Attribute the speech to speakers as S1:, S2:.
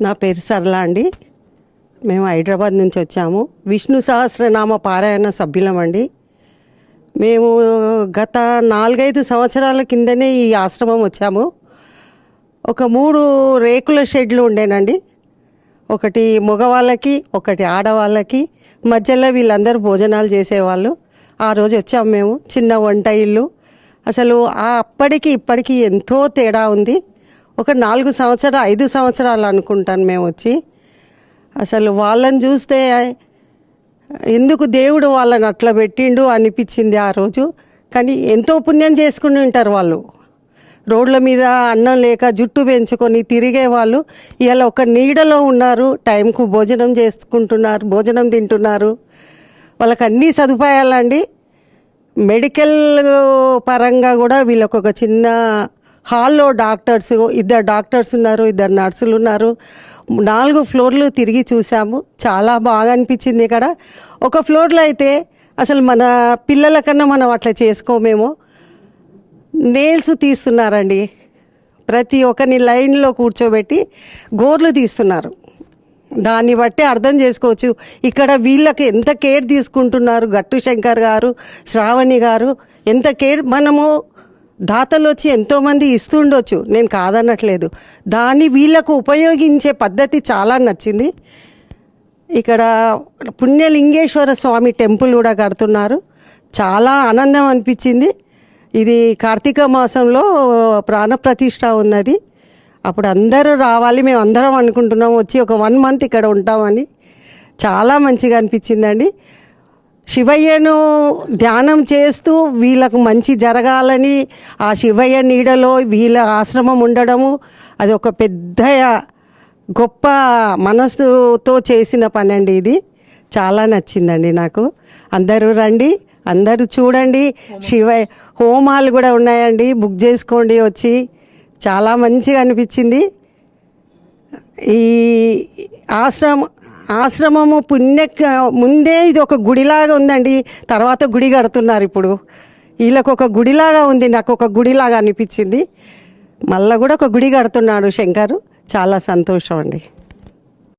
S1: నా పేరు సరళ అండి. మేము హైదరాబాద్ నుంచి వచ్చాము. విష్ణు సహస్రనామ పారాయణ సభ్యులం అండి. మేము గత నాలుగైదు సంవత్సరాల కిందనే ఈ ఆశ్రమం వచ్చాము. ఒక మూడు రేకుల షెడ్లు ఉండేనండి. ఒకటి మగవాళ్ళకి ఒకటి ఆడవాళ్ళకి మధ్యలో వీళ్ళందరూ భోజనాలు చేసేవాళ్ళు. ఆ రోజు వచ్చాము మేము. చిన్న వంట ఇల్లు. అసలు ఆ అప్పటికి ఇప్పటికి ఎంతో తేడా ఉంది. ఒక నాలుగు సంవత్సరాలు ఐదు సంవత్సరాలు అనుకుంటాను మేము వచ్చి. అసలు వాళ్ళని చూస్తే ఎందుకు దేవుడు వాళ్ళని అట్లా పెట్టిండు అనిపించింది ఆ రోజు. కానీ ఎంతో పుణ్యం చేసుకుని ఉంటారు వాళ్ళు. రోడ్ల మీద అన్నం లేక జుట్టు పెంచుకొని తిరిగే వాళ్ళు. ఇవాళ ఒక నీడలో ఉన్నారు టైంకు భోజనం చేసుకుంటున్నారు భోజనం తింటున్నారు. వాళ్ళకి అన్ని సదుపాయాలండి. మెడికల్ పరంగా కూడా వీళ్ళకొక చిన్న హాల్లో డాక్టర్స్ ఇద్దరు డాక్టర్స్ ఉన్నారు ఇద్దరు నర్సులు ఉన్నారు. నాలుగు ఫ్లోర్లు తిరిగి చూసాము చాలా బాగా అనిపించింది ఇక్కడ. ఒక ఫ్లోర్లో అయితే అసలు మన పిల్లల కన్నా మనం అట్లా చేసుకోమేమో. నేల్స్ తీస్తున్నారండి. ప్రతి ఒక్కరిని లైన్లో కూర్చోబెట్టి గోర్లు తీస్తున్నారు. దాన్ని బట్టి అర్థం చేసుకోవచ్చు. ఇక్కడ వీళ్ళకి ఎంత కేర్ తీసుకుంటున్నారు? గట్టు శంకర్ గారు శ్రావణి గారు ఎంత కేర్ మనము దాతలు వచ్చి ఎంతోమంది ఇస్తుండొచ్చు. నేను కాదనట్లేదు. దాన్ని వీళ్ళకు ఉపయోగించే పద్ధతి చాలా నచ్చింది. ఇక్కడ పుణ్యలింగేశ్వర స్వామి టెంపుల్ కూడా కడుతున్నారు. చాలా ఆనందం అనిపించింది. ఇది కార్తీక మాసంలో ప్రాణప్రతిష్ట ఉన్నది. అప్పుడు అందరూ రావాలి మేము అందరం అనుకుంటున్నాం. వచ్చి ఒక వన్ మంత్ ఇక్కడ ఉంటామని. చాలా మంచిగా అనిపించిందండి. శివయ్యను ధ్యానం చేస్తూ వీళ్ళకు మంచి జరగాలని ఆ శివయ్య నీడలో వీళ్ళ ఆశ్రమం ఉండడము అది ఒక పెద్ద గొప్ప మనసుతో చేసిన పని అండి ఇది. చాలా నచ్చిందండి నాకు. అందరూ రండి అందరూ చూడండి. శివ హోమాలు కూడా ఉన్నాయండి బుక్ చేసుకోండి వచ్చి. చాలా మంచిగా అనిపించింది. ఈ ఆశ్రమం ఆశ్రమము పుణ్య ముందే ఇది ఒక గుడిలాగా ఉందండి. తర్వాత గుడి కడుతున్నారు ఇప్పుడు. వీళ్ళకు ఒక గుడిలాగా ఉంది నాకు ఒక గుడిలాగా అనిపించింది. మళ్ళీ కూడా ఒక గుడి కడుతున్నాడు శంకరు. చాలా సంతోషం అండి.